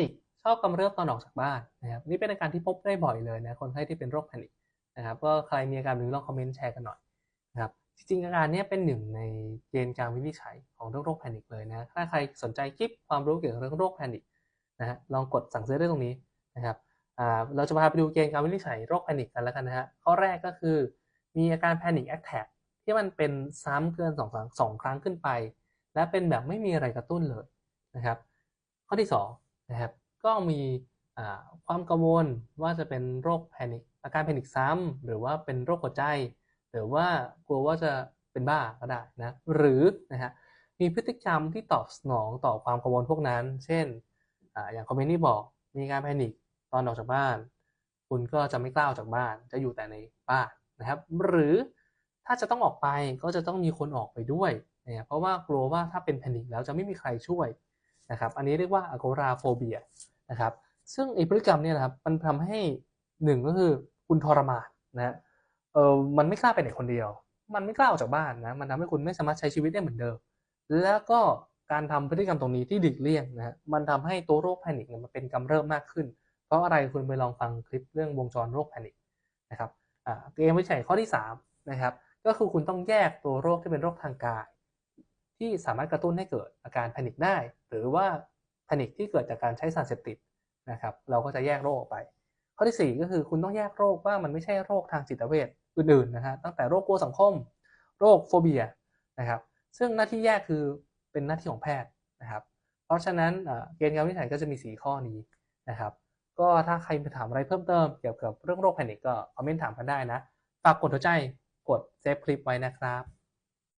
นิคชอบกำเริบตอนออกจากบ้านนะครับนี่เป็นอาการที่พบได้บ่อยเลยนะคนไข้ที่เป็นโรคแพนิคนะครับก็ใครมีอาการแบบนี้ลองคอมเมนต์แชร์กันหน่อยนะครับจริงๆอาการนี้เป็นหนึ่งในเกณฑ์การวินิจฉัยของเรื่องโรคแพนิคเลยนะถ้าใครสนใจคลิปความรู้เกี่ยวกับเรื่องโรคแพนิคนะฮะลองกดสั่งซื้อได้ตรงนี้นะครับอ่าเราจะพาไปดูเกณฑ์การวินิจฉัยโรคแพนิคกันแล้วกันนะฮะข้อแรกก็คือ มีอาการแพนิคแอคแท็กที่มันเป็นซ้ำเกินสองสองครั้งขึ้นไป และเป็นแบบไม่มีอะไรกระตุ้นเลยนะครับ ข้อที่ 2 นะครับ ก็มีความกังวลว่าจะเป็นโรคแพนิคอาการแพนิคซ้ำหรือว่าเป็นโรคหัวใจ หรือว่ากลัวว่าจะเป็นบ้าก็ได้นะหรือนะฮะมีพฤติกรรมที่ตอบสนองต่อความกังวลพวกนั้น เช่นออย่างคอมเมนต์ที่บอกมีการแพนิคตอนออกจากบ้าน คุณก็จะไม่กล้าออกจากบ้าน จะอยู่แต่ในบ้านนะครับ หรือถ้าจะต้องออกไปก็จะต้องมีคนออกไปด้วยนะเพราะว่ากลัวว่าถ้าเป็นแพนิคแล้วจะไม่มีใครช่วย นะครับอันนี้เรียกว่า agoraphobia นะครับซึ่งไอพฤติกรรมเนี่ยนะครับมันทำให้หนึ่งก็คือคุณทรมานนะเออมันไม่กล้าไปไหนคนเดียว มันไม่กล้าออกจากบ้านนะมันทำให้คุณไม่สามารถใช้ชีวิตได้เหมือนเดิม แล้วก็การทำพฤติกรรมตรงนี้ที่ดิกเลี่ยงนะฮะมันทำให้ตัวโรคแพนิคเนี่ยมันเป็นกำเริบมากขึ้น เพราะอะไรคุณไปลองฟังคลิปเรื่องวงจรโรคแพนิคนะครับอ่าเกมวิจัยข้อที่3นะครับก็คือคุณต้องแยกตัวโรคที่เป็นโรคทางกาย ที่สามารถกระตุ้นให้เกิดอาการแพนิคได้ หรือว่าแพนิคที่เกิดจากการใช้สารเสพติดนะครับ เราก็จะแยกโรคออกไป ข้อที่ 4 ก็คือคุณต้องแยกโรคว่ามันไม่ใช่โรคทางจิตเวชอื่นๆนะฮะตั้งแต่โรคกลัวสังคม โรคโฟเบียนะครับซึ่งหน้าที่แยกคือเป็นหน้าที่ของแพทย์นะครับ เพราะฉะนั้นเกณฑ์การวินิจฉัยก็จะมี 4 ข้อนี้นะครับ ก็ถ้าใครไปถามอะไรเพิ่มเติมเกี่ยวกับเรื่องโรคแพนิคก็คอมเมนต์ถามกันได้นะฝากกดหัวใจกดเซฟคลิปไว้นะครับ